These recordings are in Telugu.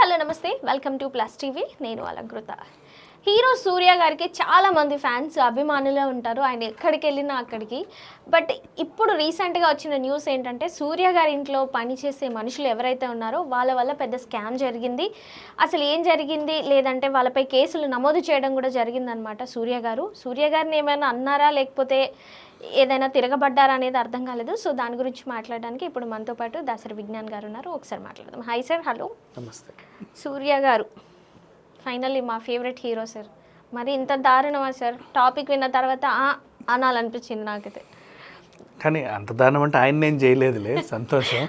హలో నమస్తే. Welcome to plus TV. నేను అలంకృత. హీరో సూర్య గారికి చాలా మంది ఫ్యాన్స్ అభిమానులే ఉంటారు. ఆయన ఎక్కడికి వెళ్ళినా అక్కడికి. బట్ ఇప్పుడు రీసెంట్గా వచ్చిన న్యూస్ ఏంటంటే సూర్య గారి ఇంట్లో పనిచేసే మనుషులు ఎవరైతే ఉన్నారో వాళ్ళ వల్ల పెద్ద స్కామ్ జరిగింది. అసలు ఏం జరిగింది? లేదంటే వాళ్ళపై కేసులు నమోదు చేయడం కూడా జరిగిందనమాట సూర్య గారు. సూర్య గారిని ఏమైనా అన్నారా? లేకపోతే ఏదైనా తిరగబడ్డారా అనేది అర్థం కాలేదు. సో దాని గురించి మాట్లాడడానికి ఇప్పుడు మనతో పాటు దాసరి విజ్ఞాన్ గారు ఉన్నారు. ఒకసారి మాట్లాడదాం. Hi sir. హలో. నమస్తే. సూర్య గారు. ఫైనల్లీ మా ఫేవరెట్ హీరో సార్. మరి ఇంత దారుణమా సార్? టాపిక్ విన్న తర్వాత అనాలనిపించింది నాకైతే. కానీ అంత దారుణం అంటే ఆయన నేను చేయలేదులే సంతోషం.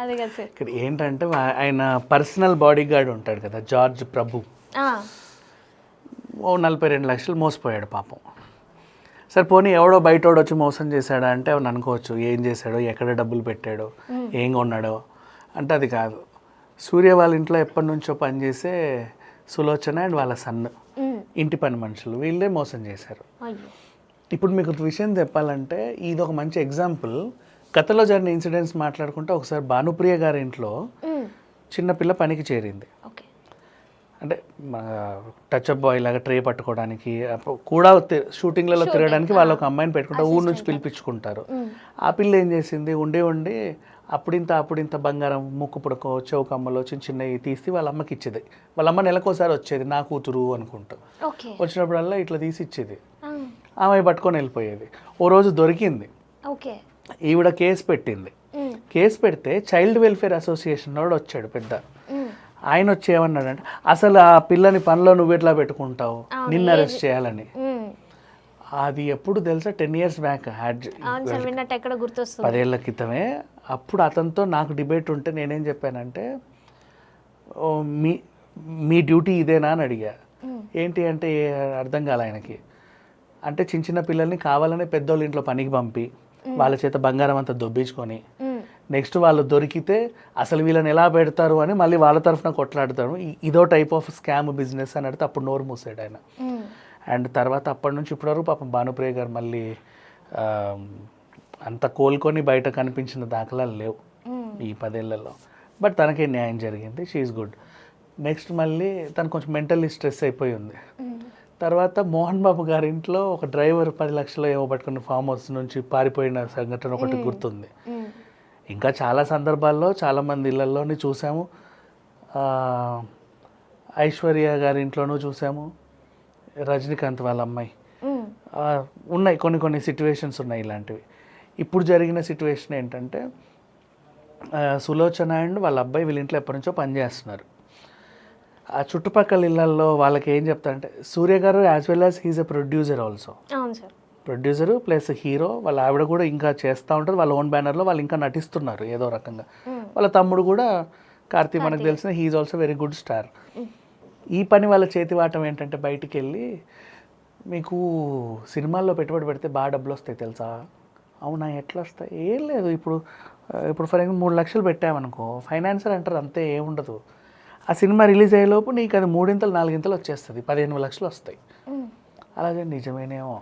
అదే కదా సార్. ఇక్కడ ఏంటంటే ఆయన పర్సనల్ బాడీ గార్డ్ ఉంటాడు కదా జార్జ్ ప్రభు. ఓ నలభై రెండు లక్షలు మోసపోయాడు పాపం. సరే పోనీ ఎవడో బయటోడు వచ్చి మోసం చేశాడా అంటే అవును అనుకోవచ్చు. ఏం చేశాడో ఎక్కడ డబ్బులు పెట్టాడో ఏం కొన్నాడో. అంటే అది కాదు. సూర్య వాళ్ళ ఇంట్లో ఎప్పటి నుంచో పనిచేసే సులోచన అండ్ వాళ్ళ సన్. ఉమ్, ఇంటి పని మనుషులు వీళ్ళే మోసం చేశారు. ఇప్పుడు మీకు విషయం చెప్పాలంటే ఇది ఒక మంచి ఎగ్జాంపుల్. గతంలో జరిగిన ఇన్సిడెంట్స్ మాట్లాడుకుంటే ఒకసారి భానుప్రియ గారి ఇంట్లో చిన్నపిల్ల పనికి చేరింది. అంటే టచ్ అప్ బాయ్ లాగా ట్రే పట్టుకోవడానికి కూడా షూటింగ్లలో తిరగడానికి వాళ్ళు ఒక అమ్మాయిని పెట్టుకుంటారు ఊరు నుంచి పిలిపించుకుంటారు. ఆ పిల్ల ఏం చేసింది? ఉండి ఉండి అప్పుడింత అప్పుడింత బంగారం ముక్కు పుడకో చెవు కమ్మలో చిన్న చిన్నవి తీసి వాళ్ళ అమ్మకి ఇచ్చేది. వాళ్ళ అమ్మ నెలకోసారి వచ్చేది నా కూతురు అనుకుంటూ. వచ్చినప్పుడల్లా ఇట్లా తీసి ఇచ్చేది. ఆమె పట్టుకొని వెళ్ళిపోయేది. ఓ రోజు దొరికింది. ఓకే. ఈవిడ కేసు పెట్టింది. కేసు పెడితే చైల్డ్ వెల్ఫేర్ అసోసియేషన్ వాడు వచ్చాడు పెద్ద. ఆయన వచ్చి ఏమన్నాడంటే అసలు ఆ పిల్లని పనిలో నువ్వు ఎట్లా పెట్టుకుంటావు? నిన్ను అరెస్ట్ చేయాలని. అది ఎప్పుడు తెలుసా? Ten years back. హ్యాడ్ పదేళ్ళ క్రితమే అప్పుడు అతనితో నాకు డిబేట్ ఉంటే నేనేం చెప్పానంటే "ఓ, మీ మీ డ్యూటీ ఇదేనా? అని అడిగా. ఏంటి అంటే అర్థం కాలే ఆయనకి. అంటే చిన్న చిన్న పిల్లల్ని కావాలనే పెద్దోళ్ళ ఇంట్లో పనికి పంపి వాళ్ళ చేత బంగారం అంతా దొబ్బించుకొని నెక్స్ట్ వాళ్ళు దొరికితే అసలు వీళ్ళని ఎలా పెడతారు అని మళ్ళీ వాళ్ళ తరఫున కొట్లాడతారు. ఇదో టైప్ ఆఫ్ స్కామ్ బిజినెస్ అని అడిగితే అప్పుడు నోరు మూసాడు ఆయన. అండ్ తర్వాత అప్పటి నుంచి ఇప్పటివరకు పాపం భానుప్రియ గారు మళ్ళీ అంత కోలుకొని బయట కనిపించిన దాఖలాలు లేవు ఈ పదేళ్ళలో. బట్ తనకే న్యాయం జరిగింది. షీఈ్ గుడ్ నెక్స్ట్ మళ్ళీ తను కొంచెం మెంటల్లీ స్ట్రెస్ అయిపోయి ఉంది. తర్వాత మోహన్ బాబు గారి ఇంట్లో ఒక డ్రైవర్ పది లక్షలు ఏమో పట్టుకున్న ఫామ్ హౌస్ నుంచి పారిపోయిన సంఘటన ఒకటి గుర్తుంది. ఇంకా చాలా సందర్భాల్లో చాలామంది ఇళ్ళల్లోని చూసాము. ఐశ్వర్య గారి ఇంట్లోనూ చూసాము. రజనీకాంత్ వాళ్ళ అమ్మాయి. ఉన్నాయి కొన్ని కొన్ని సిట్యువేషన్స్ ఉన్నాయి ఇలాంటివి. ఇప్పుడు జరిగిన సిట్యువేషన్ ఏంటంటే సులోచన అండ్ వాళ్ళ అబ్బాయి వీళ్ళ ఇంట్లో ఎప్పటి నుంచో పనిచేస్తున్నారు ఆ చుట్టుపక్కల ఇళ్ళల్లో వాళ్ళకి ఏం చెప్తారంటే Surya garu as well as he's a producer also అవును సార్. ప్రొడ్యూసరు ప్లస్ హీరో వాళ్ళ ఆవిడ కూడా ఇంకా చేస్తూ ఉంటారు. వాళ్ళ ఓన్ బ్యానర్లో వాళ్ళు ఇంకా నటిస్తున్నారు ఏదో రకంగా. వాళ్ళ తమ్ముడు కూడా కార్తీ మనకు తెలిసిన he's also very good star ఈ పని వాళ్ళ చేతివాటం ఏంటంటే బయటికి వెళ్ళి మీకు సినిమాల్లో పెట్టుబడి పెడితే బాగా డబ్బులు వస్తాయి తెలుసా? అవునా ఎట్లా వస్తాయి? ఏం లేదు. ఇప్పుడు ఇప్పుడు ఫర్ ఎగ్జాంపుల్ మూడు లక్షలు పెట్టామనుకో ఫైనాన్సర్ అంటారు అంతే ఏముండదు ఆ సినిమా రిలీజ్ అయ్యేలోపు నీకు అది మూడింతలు నాలుగింతలు వచ్చేస్తుంది. పదిహేను లక్షలు వస్తాయి. అలాగే నిజమేనేమో.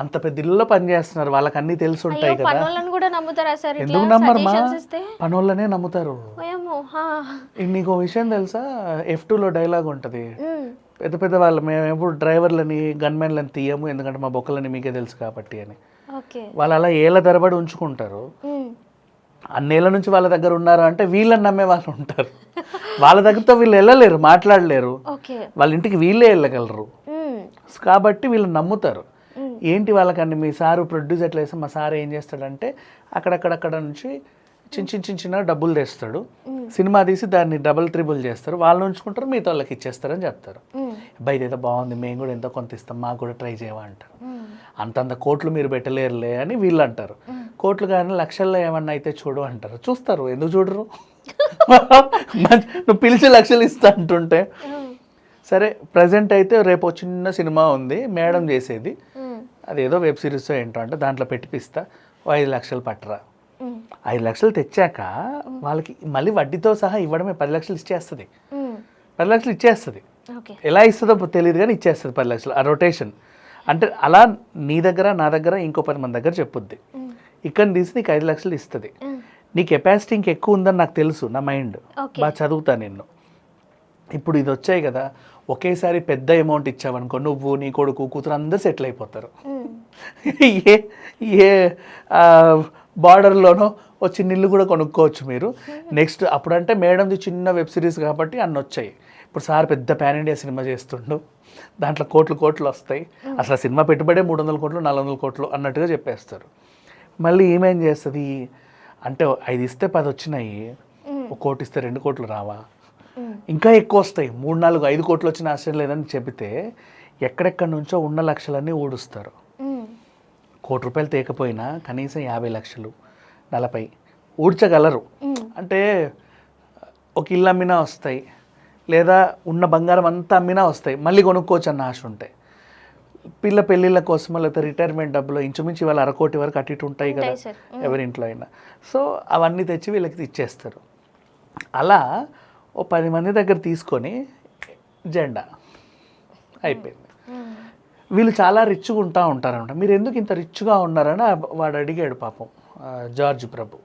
అంత పెద్ద ఇల్లులో పని చేస్తున్నారు. వాళ్ళకి అన్నీ తెలిసి ఉంటాయి కదా. పనులను కూడా నమ్ముతారా సార్? ఇట్లా ఎందుకు నమ్మరు మా? పనోళ్ళనే నమ్ముతారు. నీకు విషయం తెలుసా? ఎఫ్ టూలో డైలాగ్ ఉంటుంది. పెద్ద పెద్ద వాళ్ళు మేము ఎప్పుడు డ్రైవర్లని గన్మెన్లని తీయము. ఎందుకంటే మా బొక్కలని మీకే తెలుసు కాబట్టి అని. వాళ్ళు అలా ఏళ్ళ తరబడి ఉంచుకుంటారు. అన్నేళ్ళ నుంచి వాళ్ళ దగ్గర ఉన్నారు అంటే వీళ్ళని నమ్మే వాళ్ళు ఉంటారు. వాళ్ళ దగ్గరతో వీళ్ళు వెళ్ళలేరు మాట్లాడలేరు. వాళ్ళ ఇంటికి వీళ్ళే వెళ్ళగలరు. కాబట్టి వీళ్ళు నమ్ముతారు. ఏంటి వాళ్ళకండి? మీ సారు ప్రొడ్యూస్ ఎట్లా వేస్తే మా సార్ ఏం చేస్తాడంటే అక్కడక్కడక్కడ నుంచి చిన్న చిన్న చిన్న చిన్న డబ్బులు తెస్తాడు. సినిమా తీసి దాన్ని డబుల్ త్రిబుల్ చేస్తారు. వాళ్ళు ఉంచుకుంటారు మిగతా వాళ్ళకి ఇచ్చేస్తారని చెప్తారు. బయట ఏదో బాగుంది మేము కూడా ఎంతో కొంత ఇస్తాం మాకు కూడా ట్రై ఉమ్, అంతంత కోట్లు మీరు పెట్టలేరులే అని వీళ్ళు అంటారు. కోట్లు కానీ లక్షల్లో ఏమన్నా అయితే చూడు అంటారు. చూస్తారు ఎందుకు చూడరు? నువ్వు పిలిచి లక్షలు ఇస్తా అంటుంటే. సరే ప్రజెంట్ అయితే రేపు చిన్న సినిమా ఉంది మేడం చేసేది. అదేదో వెబ్ సిరీస్ ఏంటో అంటే దాంట్లో పెట్టిపిస్తా ఓ ఐదు లక్షలు పట్టరా. ఐదు లక్షలు తెచ్చాక వాళ్ళకి మళ్ళీ వడ్డీతో సహా ఇవ్వడమే పది లక్షలు ఇచ్చేస్తుంది. పది లక్షలు ఇచ్చేస్తుంది. ఎలా ఇస్తుందో తెలియదు కానీ ఇచ్చేస్తుంది పది లక్షలు ఆ రొటేషన్. అంటే అలా నీ దగ్గర నా దగ్గర ఇంకో పది మంది దగ్గర చెప్పుద్ది. ఇక్కడ తీసి నీకు ఐదు లక్షలు ఇస్తుంది. నీ కెపాసిటీ ఇంకెక్కువ ఉందని నాకు తెలుసు నా మైండ్. బాగా చదువుతా నిన్ను. ఇప్పుడు ఇది వచ్చాయి కదా ఒకేసారి పెద్ద అమౌంట్ ఇచ్చావనుకో నువ్వు నీ కొడుకు కూతురు అందరూ సెటిల్ అయిపోతారు. మ్మ్. ఏ ఏ బార్డర్లోనో ఓ చిన్న ఇల్లు కూడా కొనుక్కోవచ్చు మీరు. నెక్స్ట్ అప్పుడంటే మేడంది చిన్న వెబ్ సిరీస్ కాబట్టి అన్ని వచ్చాయి. ఇప్పుడు సార్ పెద్ద పాన్ ఇండియా సినిమా చేస్తుండు. దాంట్లో కోట్లు కోట్లు వస్తాయి. అసలు ఆ సినిమా పెట్టుబడే మూడు వందల కోట్లు నాలుగు వందల కోట్లు అన్నట్టుగా చెప్పేస్తారు. మళ్ళీ ఏమేం చేస్తుంది? అంటే ఐదు ఇస్తే పది వచ్చినాయి. ఒక కోటి ఇస్తే రెండు కోట్లు రావా. ఇంకా ఎక్కువ వస్తాయి. మూడు నాలుగు ఐదు కోట్లు వచ్చిన ఆశ్చర్యం లేదని చెబితే ఎక్కడెక్కడి నుంచో ఉన్న లక్షలన్నీ ఊడుస్తారు. కోటి రూపాయలు తేకపోయినా కనీసం యాభై లక్షలు నలభై ఊడ్చగలరు. అంటే ఒక ఇల్లు అమ్మినా వస్తాయి లేదా ఉన్న బంగారం అంతా అమ్మినా వస్తాయి. మళ్ళీ కొనుక్కోవచ్చు అన్న ఆశ ఉంటాయి పిల్ల పెళ్ళిళ్ళ కోసమో లేకపోతే రిటైర్మెంట్ డబ్బులు ఇంచుమించు వాళ్ళ అరకోటి వరకు అటు ఇటు ఉంటాయి కదా ఉంటాయి సార్. ఎవరి ఇంట్లో అయినా. సో అవన్నీ తెచ్చి వీళ్ళకి ఇచ్చేస్తారు. అలా ఓ పది మంది దగ్గర తీసుకొని జెండా అయిపోయింది. వీళ్ళు చాలా రిచ్గా ఉంటా ఉంటారనమాట మీరు ఎందుకు ఇంత రిచ్గా ఉన్నారని వాడు అడిగాడు పాపం జార్జ్ ప్రభు.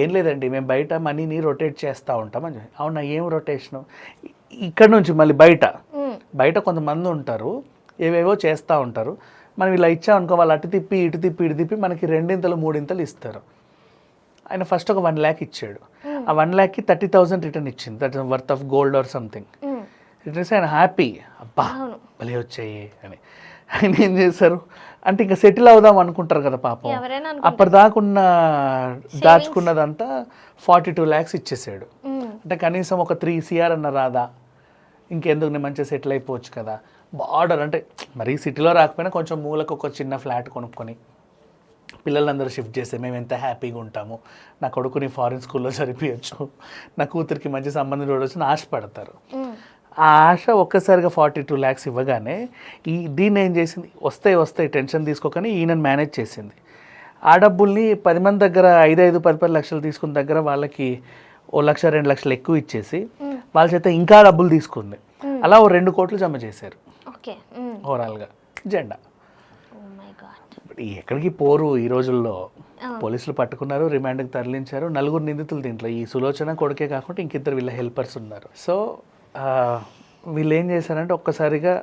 ఏం లేదండి మేము బయట మనీని రొటేట్ చేస్తూ ఉంటాం అని అవునా ఏం రొటేషను ఇక్కడ నుంచి మళ్ళీ బయట. బయట కొంతమంది ఉంటారు ఏవేవో చేస్తూ ఉంటారు. మనం ఇలా ఇచ్చామనుకో వాళ్ళు అటు తిప్పి ఇటు తిప్పి ఇటు తిప్పి మనకి రెండింతలు మూడింతలు ఇస్తారు. ఆయన ఫస్ట్ ఒక వన్ ల్యాక్ ఇచ్చాడు. ఆ వన్ ల్యాక్కి థర్టీ థౌసండ్ రిటర్న్ ఇచ్చింది. That worth of gold or something hmm. Returns ఆయన హ్యాపీ అబ్బా. భలే వచ్చాయి అని. ఆయన ఏం చేశారు? అంటే ఇంకా సెటిల్ అవుదాం అనుకుంటారు కదా పాపం. అప్పటిదాకున్న దాచుకున్నదంతా ఫార్టీ టూ ల్యాక్స్ ఇచ్చేసాడు. మ్మ్. అంటే కనీసం ఒక త్రీ సిఆర్ అన్న రాదా? ఇంకెందుకు నేను మంచిగా సెటిల్ అయిపోవచ్చు కదా? బార్డర్ అంటే మరీ సిటీలో రాకపోయినా కొంచెం మూలకు ఒక చిన్న ఫ్లాట్ కొనుక్కొని పిల్లలందరూ షిఫ్ట్ చేస్తే మేము ఎంత హ్యాపీగా ఉంటాము. నా కొడుకుని ఫారిన్ స్కూల్లో చదివించచ్చు నా కూతురికి మంచి సంబంధం చూడవచ్చు అని ఆశపడతారు. ఆ ఆశ ఒక్కసారిగా ఫార్టీ టూ ల్యాక్స్ ఇవ్వగానే ఈ దీన్ని ఏం చేసింది? వస్తాయి వస్తాయి టెన్షన్ తీసుకోకని ఈయనని మేనేజ్ చేసింది. ఆ డబ్బుల్ని పది మంది దగ్గర ఐదు ఐదు పది పది లక్షలు తీసుకున్న దగ్గర వాళ్ళకి ఓ లక్ష రెండు లక్షలు ఎక్కువ ఇచ్చేసి వాళ్ళ చేత ఇంకా డబ్బులు తీసుకుంది. అలా ఓ రెండు కోట్లు జమ చేశారు. ఓవరాల్గా జెండా ఎక్కడికి పోరు ఈ రోజుల్లో? పోలీసులు పట్టుకున్నారు రిమాండ్కి తరలించారు. నలుగురు నిందితులు దీంట్లో. ఈ సులోచన కొడుకే కాకుండా ఇంకిద్దరు వీళ్ళ హెల్పర్స్ ఉన్నారు. సో వీళ్ళు ఏం చేశారంటే ఒక్కసారిగా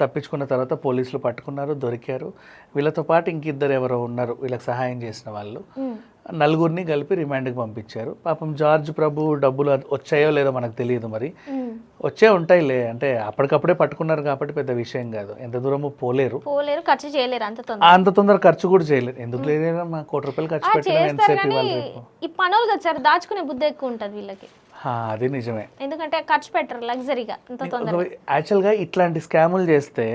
తప్పించుకున్న తర్వాత పోలీసులు పట్టుకున్నారు దొరికారు. వీళ్ళతో పాటు ఇంకిద్దరు ఎవరో ఉన్నారు వీళ్ళకి సహాయం చేసిన వాళ్ళు. నలుగురిని కలిపి రిమాండ్కి పంపించారు. పాపం జార్జ్ ప్రభు డబ్బులు వచ్చాయో లేదో మనకు తెలియదు మరి. వచ్చే ఉంటాయిలే అంటే అప్పటికప్పుడే పట్టుకున్నారు కాబట్టి పెద్ద విషయం కాదు. ఎంత దూరమో పోలేరు. పోలేరు ఖర్చు చేయలేరు అంత తొందర. అంత తొందర ఖర్చు కూడా చేయలేదు ఎందుకు లేదైనా మా కోటి రూపాయలు ఖర్చు రేపు? ఈ పనులు కదా సార్ దాచుకునే బుద్ధి ఎక్కువ ఉంటుంది వీళ్ళకి. అది నిజమే. ఎందుకంటే ఖర్చు పెట్టరు లగ్జరీగా యాక్చువల్గా ఇట్లాంటి స్కాములు చేస్తే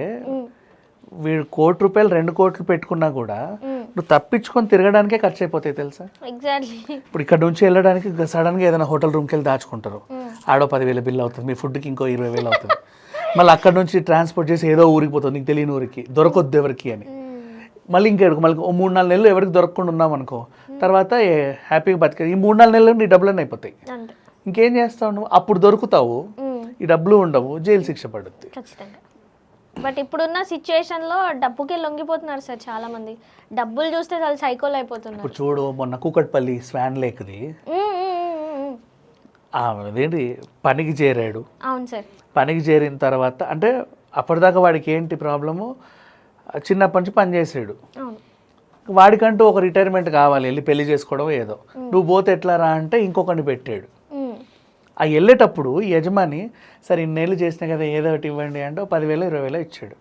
వీడు కోటి రూపాయలు రెండు కోట్లు పెట్టుకున్నా కూడా నువ్వు తప్పించుకొని తిరగడానికే ఖర్చు అయిపోతాయి తెలుసా? ఎగ్జాక్ట్లీ ఇప్పుడు ఇక్కడ నుంచి వెళ్ళడానికి సడన్గా ఏదైనా హోటల్ రూమ్కి వెళ్ళి దాచుకుంటారు. ఆడో పదివేల బిల్ అవుతుంది మీ ఫుడ్కి ఇంకో ఇరవై వేలు అవుతుంది. మళ్ళీ అక్కడ నుంచి ట్రాన్స్పోర్ట్ చేసి ఏదో ఊరికి పోతుంది నీకు తెలియని ఊరికి దొరకొద్దు ఎవరికి అని. మళ్ళీ ఇంకెడుకు మళ్ళీ ఓ మూడు నాలుగు నెలలు ఎవరికి దొరకకుండా ఉన్నాం అనుకో తర్వాత హ్యాపీగా బతికే ఈ మూడు నాలుగు నెలలు నీ డబ్బులన్నీ అయిపోతాయి. ఇంకేం చేస్తావు నువ్వు? అప్పుడు దొరుకుతావు. ఈ డబ్బులు ఉండవు. జైలు శిక్ష పడుద్ది. ఖచ్చితంగా. బట్ ఇప్పుడున్న సిచ్యువేషన్లో డబ్బుకే లొంగిపోతున్నారు సార్ చాలా మంది డబ్బులు చూస్తే చాలా సైకోలు అయిపోతున్నారు. ఇప్పుడు చూడు మొన్న కూకట్పల్లి స్వాన్ లేక్ది. అదేంటి? పనికి చేరాడు. అవును సార్. పనికి చేరిన తర్వాత అంటే అప్పటిదాకా వాడికి ఏంటి ప్రాబ్లము? చిన్నప్పటి నుంచి పని చేసాడు. వాడికంటూ ఒక రిటైర్మెంట్ కావాలి వెళ్ళి పెళ్ళి చేసుకోవడం ఏదో. నువ్వు పోతే ఎట్లా రా అంటే ఇంకొకరిని పెట్టాడు. ఆ వెళ్ళేటప్పుడు యజమాని సరే ఇన్నేళ్ళు చేసినా కదా ఏదో ఒకటి ఇవ్వండి అంటే పదివేలు ఇరవై వేలు ఇచ్చాడు.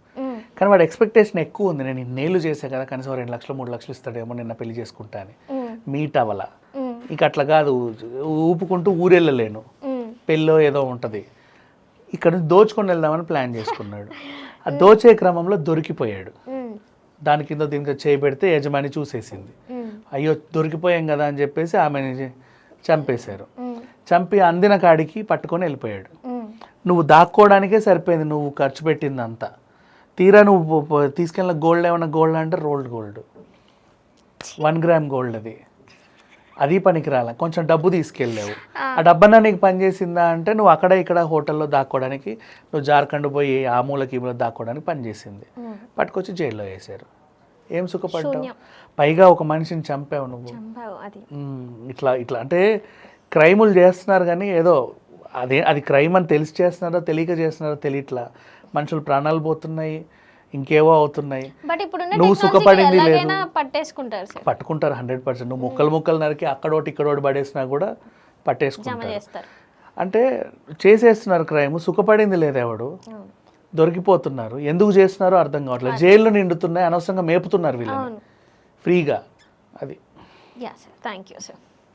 కానీ వాడు ఎక్స్పెక్టేషన్ ఎక్కువ ఉంది నేను ఇన్నేళ్ళు చేసా కదా కనీసం రెండు లక్షలు మూడు లక్షలు ఇస్తాడేమో నిన్న పెళ్ళి చేసుకుంటా అని. మీట్ అవ్వాల. ఇక అట్లా కాదు ఊపుకుంటూ ఊరెళ్ళలేను. పెళ్ళో ఏదో ఉంటుంది ఇక్కడ నుంచి దోచుకొని వెళ్దామని ప్లాన్ చేసుకున్నాడు ఆ దోచే క్రమంలో దొరికిపోయాడు. దాని కింద దీనికి చేయి పెడితే యజమాని చూసేసింది. అయ్యో దొరికిపోయాం కదా అని చెప్పేసి ఆమెని చంపేశారు. చంపి అందిన కాడికి పట్టుకొని వెళ్ళిపోయాడు. నువ్వు దాక్కోవడానికే సరిపోయింది నువ్వు ఖర్చు పెట్టింది అంతా తీరా నువ్వు తీసుకెళ్ళిన గోల్డ్ ఏమన్నా గోల్డ్ అంటే rolled gold one gram gold అది. అది పనికి రాల కొంచెం డబ్బు తీసుకెళ్ళావు. ఆ. డబ్బన్నా నీకు పని చేసిందా అంటే నువ్వు అక్కడ ఇక్కడ హోటల్లో దాక్కోవడానికి నువ్వు జార్ఖండ్ పోయి ఆ మూలకి ఈ దాక్కోవడానికి పని చేసింది. మ్మ్. పట్టుకొచ్చి జైల్లో వేశారు. ఏం సుఖపడ్డావు. పైగా ఒక మనిషిని చంపావు నువ్వు. ఇట్లా ఇట్లా అంటే క్రైములు చేస్తున్నారు కానీ ఏదో అదే అది క్రైమ్ అని తెలిసి చేస్తున్నారో తెలియక చేస్తున్నారో తెలియట్లా. మనుషులు ప్రాణాలు పోతున్నాయి ఇంకేవో అవుతున్నాయి. నువ్వు సుఖపడింది లేదు. పట్టేసుకుంటారు పట్టుకుంటారు హండ్రెడ్ పర్సెంట్. నువ్వు ముక్కలు ముక్కలు నరికి అక్కడోటి ఇక్కడోటి పడేసినా కూడా పట్టేసుకుంటారు. అంటే చేసేస్తున్నారు క్రైమ్. సుఖపడింది లేదు ఎవడు. దొరికిపోతున్నారు. ఎందుకు చేస్తున్నారో అర్థం కావట్లేదు. జైల్లో నిండుతున్నాయి అనవసరంగా మేపుతున్నారు వీళ్ళని. అవును. ఫ్రీగా. అది. Thank you sir